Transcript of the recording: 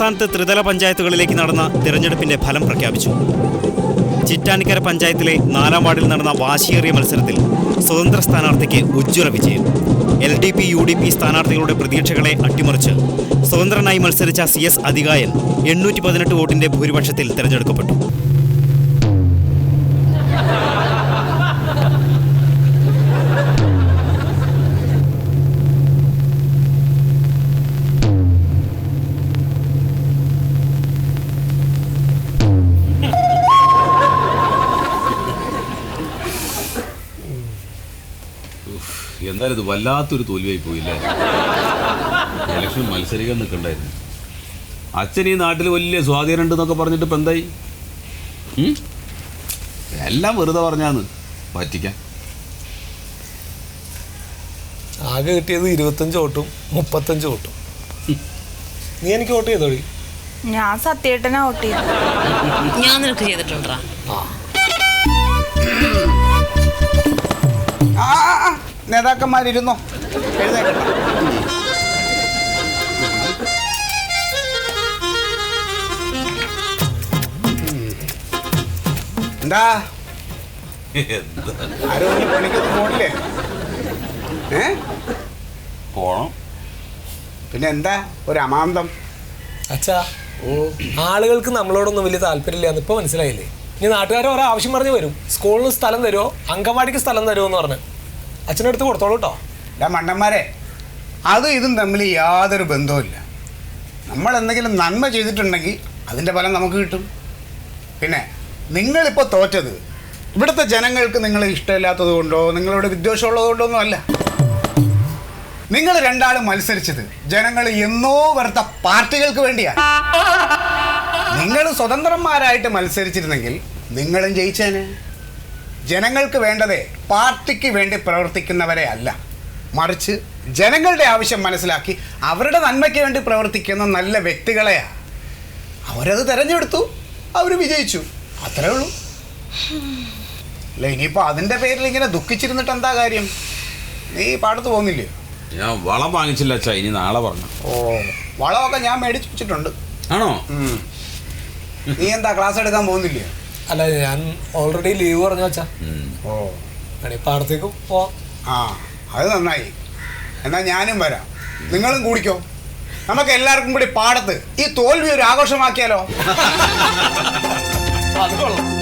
സംസ്ഥാനത്ത് ത്രിതല പഞ്ചായത്തുകളിലേക്ക് നടന്ന തിരഞ്ഞെടുപ്പിന്റെ ഫലം പ്രഖ്യാപിച്ചു. ചിറ്റാനിക്കര പഞ്ചായത്തിലെ നാലാം വാർഡിൽ നടന്ന വാശിയേറിയ മത്സരത്തിൽ സ്വതന്ത്ര സ്ഥാനാർത്ഥിക്ക് ഉജ്ജ്വല വിജയം. L D P U D P സ്ഥാനാർത്ഥികളുടെ പ്രതീക്ഷകളെ അട്ടിമറിച്ച് സ്വതന്ത്രനായി മത്സരിച്ച സി എസ് അധികായൻ എണ്ണൂറ്റി പതിനെട്ട് വോട്ടിന്റെ ഭൂരിപക്ഷത്തിൽ തെരഞ്ഞെടുക്കപ്പെട്ടു. എന്തായാലും ഇത് വല്ലാത്തൊരു തോൽവിയായി പോയില്ലേ? ഇലക്ഷൻ മത്സരിക്കാൻ നിൽക്കണ്ടായിരുന്നു. അച്ഛൻ ഈ നാട്ടിൽ വലിയ സ്വാധീനം ഉണ്ടെന്നൊക്കെ പറഞ്ഞിട്ട് ഇപ്പം എന്തായി? എല്ലാം വെറുതെ പറഞ്ഞാന്ന്. പറ്റിക്കാൻ ആകെ കിട്ടിയത് ഇരുപത്തഞ്ച് വോട്ടും മുപ്പത്തഞ്ച് വോട്ടും. നീ എനിക്ക് വോട്ട് ചെയ്തോ ഞാൻ സത്യേട്ടനാ വോട്ട് ചെയ്തു ഞാൻ നിനക്ക് ചെയ്തിട്ടുണ്ടാ? ആ നേതാക്കന്മാരിരുന്നോ? എഴുന്നേക്കട്ടെ എന്താ? ആരും ഒന്ന് പണിക്കൊന്നും പോണില്ലേ? ഏ? പോണം. പിന്നെ എന്താ? ഒരു അമാന്തം അച്ഛാ ആളുകൾക്ക് നമ്മളോടൊന്നും വലിയ താല്പര്യമില്ല എന്ന് ഇപ്പൊ മനസ്സിലായില്ലേ? ഇനി നാട്ടുകാരെ ഓരോ ആവശ്യം പറഞ്ഞു വരും. സ്കൂളിന് സ്ഥലം തരുമോ അങ്കവാടിക്ക് സ്ഥലം തരുമോ എന്ന് പറഞ്ഞ്. അച്ഛനടുത്ത് കൊടുത്തോളൂ കേട്ടോ ഡാ മണ്ണന്മാരെ അതും ഇതും തമ്മിൽ യാതൊരു ബന്ധവുമില്ല നമ്മൾ എന്തെങ്കിലും നന്മ ചെയ്തിട്ടുണ്ടെങ്കിൽ അതിന്റെ ഫലം നമുക്ക് കിട്ടും. പിന്നെ നിങ്ങളിപ്പോൾ തോറ്റത് ഇവിടുത്തെ ജനങ്ങൾക്ക് നിങ്ങൾ ഇഷ്ടമില്ലാത്തത് കൊണ്ടോ നിങ്ങളോട് വിദ്വേഷമുള്ളത് കൊണ്ടോ ഒന്നും അല്ല. നിങ്ങൾ രണ്ടാളും മത്സരിച്ചത് ജനങ്ങൾ എന്നോ വരുത്ത പാർട്ടികൾക്ക് വേണ്ടിയാണ് നിങ്ങൾ സ്വതന്ത്രന്മാരായിട്ട് മത്സരിച്ചിരുന്നെങ്കിൽ നിങ്ങളും ജയിച്ചേനെ. ജനങ്ങൾക്ക് വേണ്ടത് പാർട്ടിക്ക് വേണ്ടി പ്രവർത്തിക്കുന്നവരെ അല്ല. മറിച്ച് ജനങ്ങളുടെ ആവശ്യം മനസ്സിലാക്കി അവരുടെ നന്മയ്ക്ക് വേണ്ടി പ്രവർത്തിക്കുന്ന നല്ല വ്യക്തികളെയാണ് അവരത് തിരഞ്ഞെടുത്തു അവർ വിജയിച്ചു. അത്രേ ഉള്ളൂ. അല്ല ഇനിയിപ്പോൾ അതിന്റെ പേരിൽ ഇങ്ങനെ ദുഃഖിച്ചിരുന്നിട്ട് എന്താ കാര്യം? നീ പാടത്ത് പോകുന്നില്ലേ? ഞാൻ വളം വാങ്ങിച്ചില്ല അച്ഛാ ഇനി നാളെ പറഞ്ഞു. ഓ വളമൊക്കെ ഞാൻ മേടിച്ചു വെച്ചിട്ടുണ്ട്. ആണോ? നീ എന്താ ക്ലാസ് എടുക്കാൻ പോകുന്നില്ലേ? അല്ല ഞാൻ ഓൾറെഡി ലീവ് പറഞ്ഞു വെച്ചാ. ഓ. പാടത്തേക്ക് പോവാം. ആ അത് നന്നായി. എന്നാ ഞാനും വരാം. നിങ്ങളും കൂടിക്കോ. നമുക്ക് എല്ലാവർക്കും കൂടി പാടത്ത് ഈ തോൽവി ഒരു ആഘോഷമാക്കിയാലോ? അത് കൊള്ളാം.